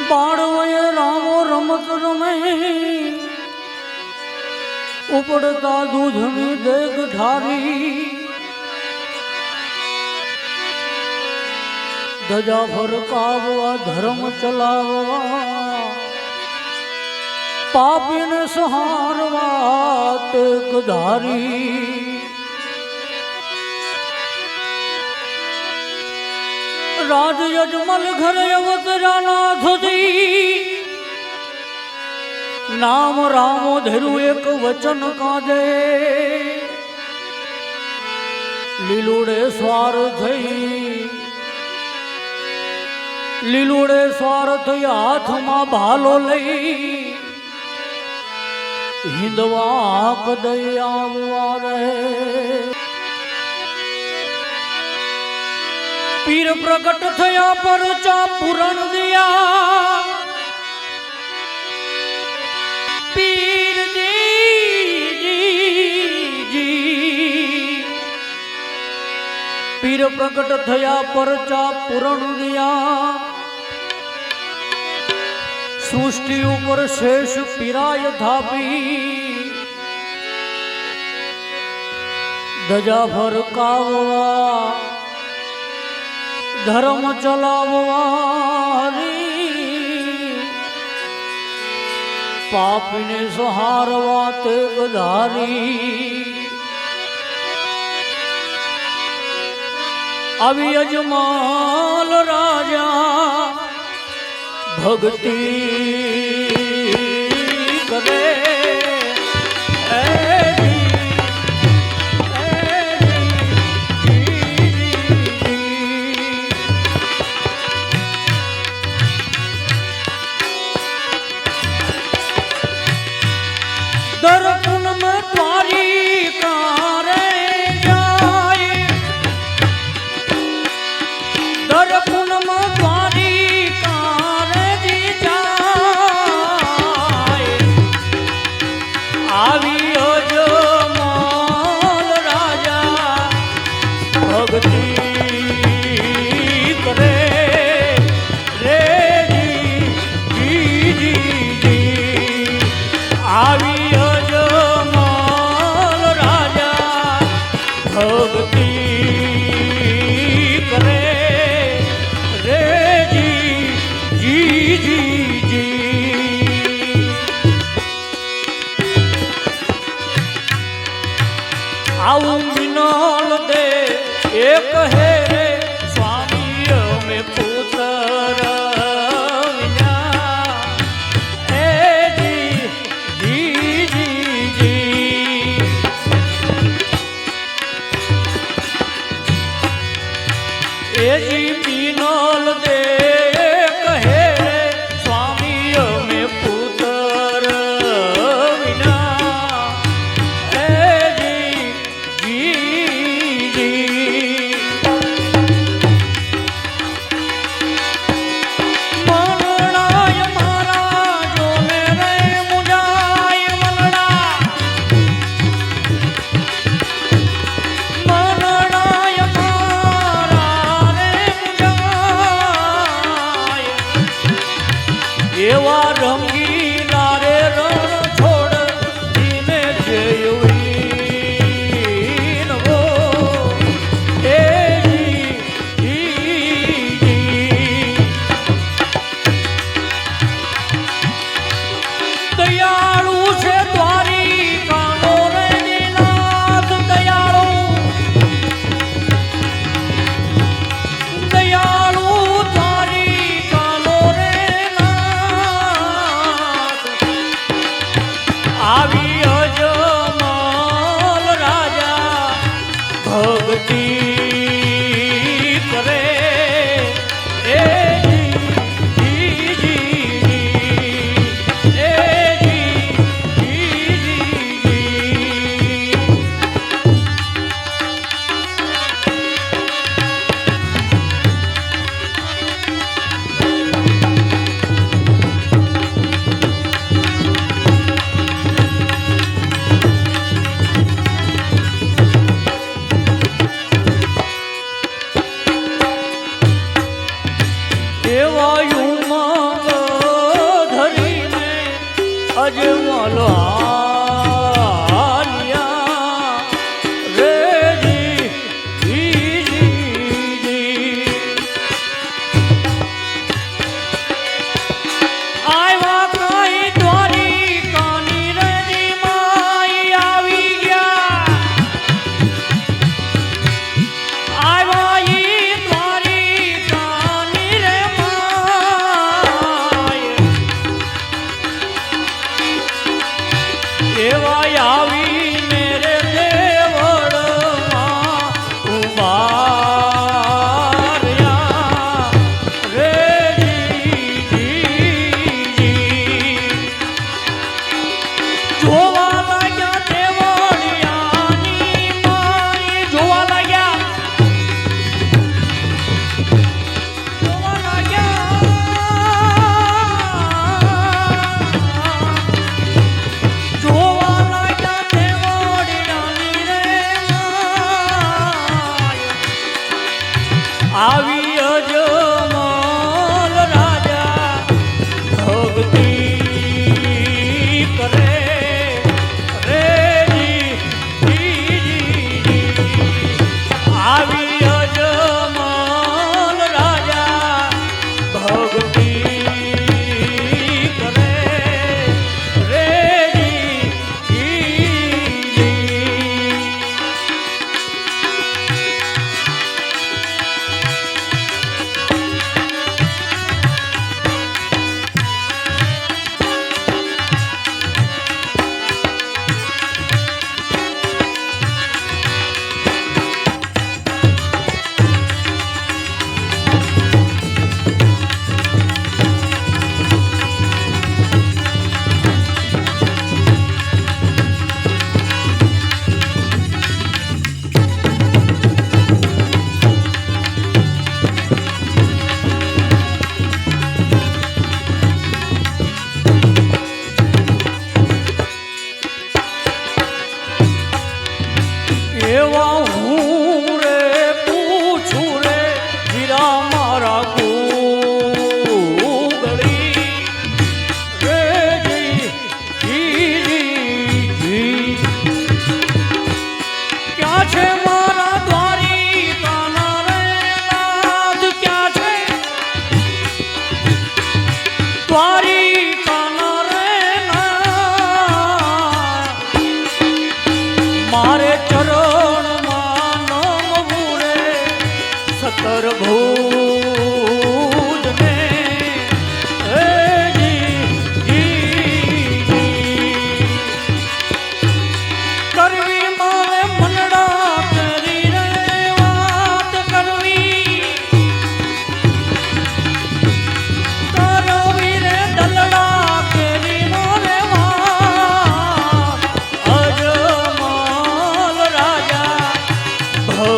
બાળવયે રામો રમત રમે. ઉપડતા દૂધની દેગ ઠારી ધજા ફરકાવવા ધર્મ ચલાવવા. પાપીને સહારવા ટેક ધારી. રાજ યજમલ ઘરે અવતરાના થતી નામ રામ ધરું એક વચન કાજે લીલુડે સ્વાર થઈ. લીલુડે સ્વાર થઈ હાથમાં ભાલો લઈ. હિંદવા કદઈ આવવા રહે. પીર પ્રગટ થયા પરચા પૂરણ દિયા. પીર પીર પ્રગટ થયા પરચા પૂરણ દિયા. સૃષ્ટિ ઉપર શેષ પીરાય ધાપી. ધજા ફરકાવવા ધર્મ ચલાવવાની. પાપને સહારવા તે વધારી. આવી અજમાલ રાજા ભક્તિ. જી એ જી પીનોલ દે. એવા રંગીલા ભક્તિ અજમલ હાલ્યા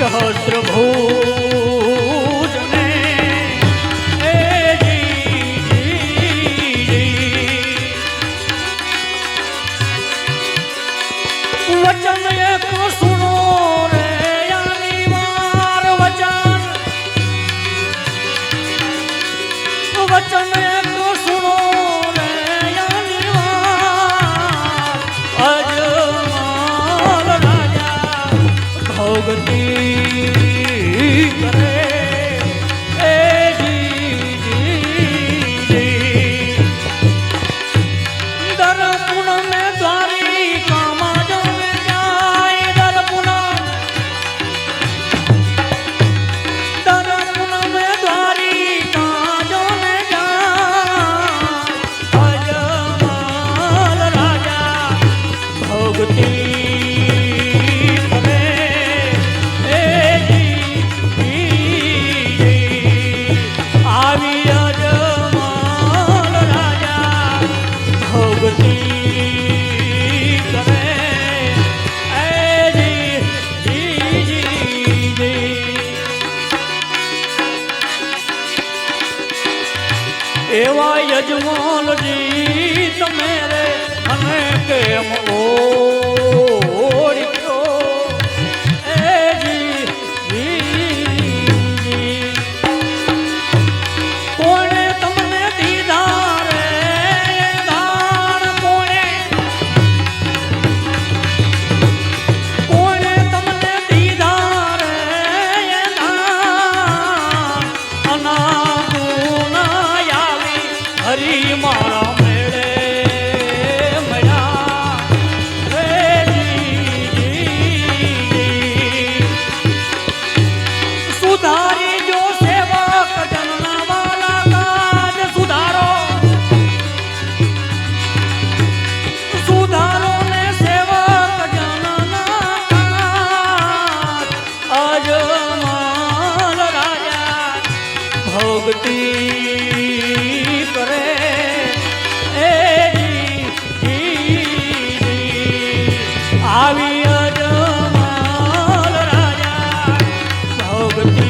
સહસ્રભૂ. એવા યજમાનજી તમે રે મને ઓ the people.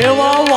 别往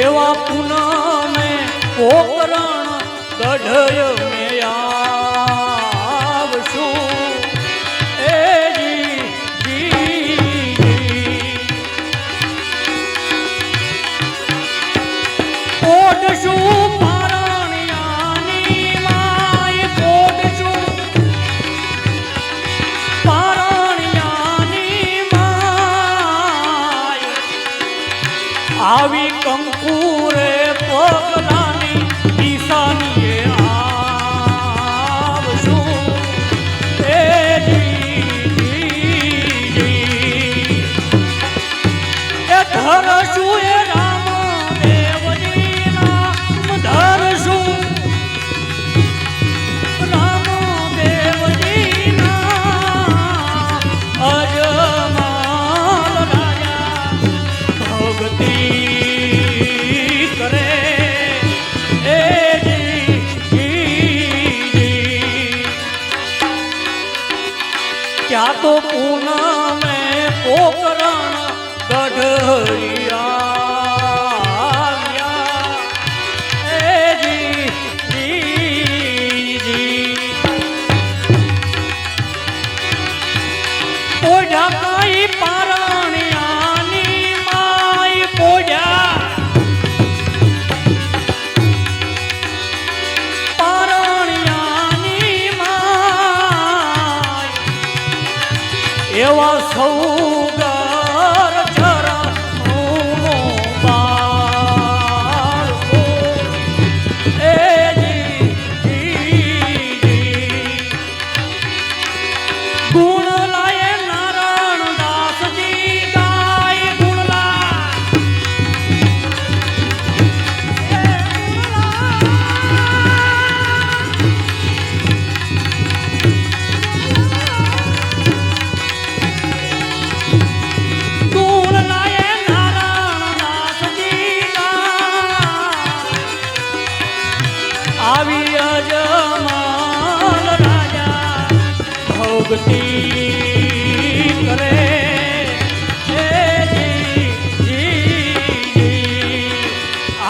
એવા પુનમે પોકરણ કઢય হরি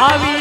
ஆவி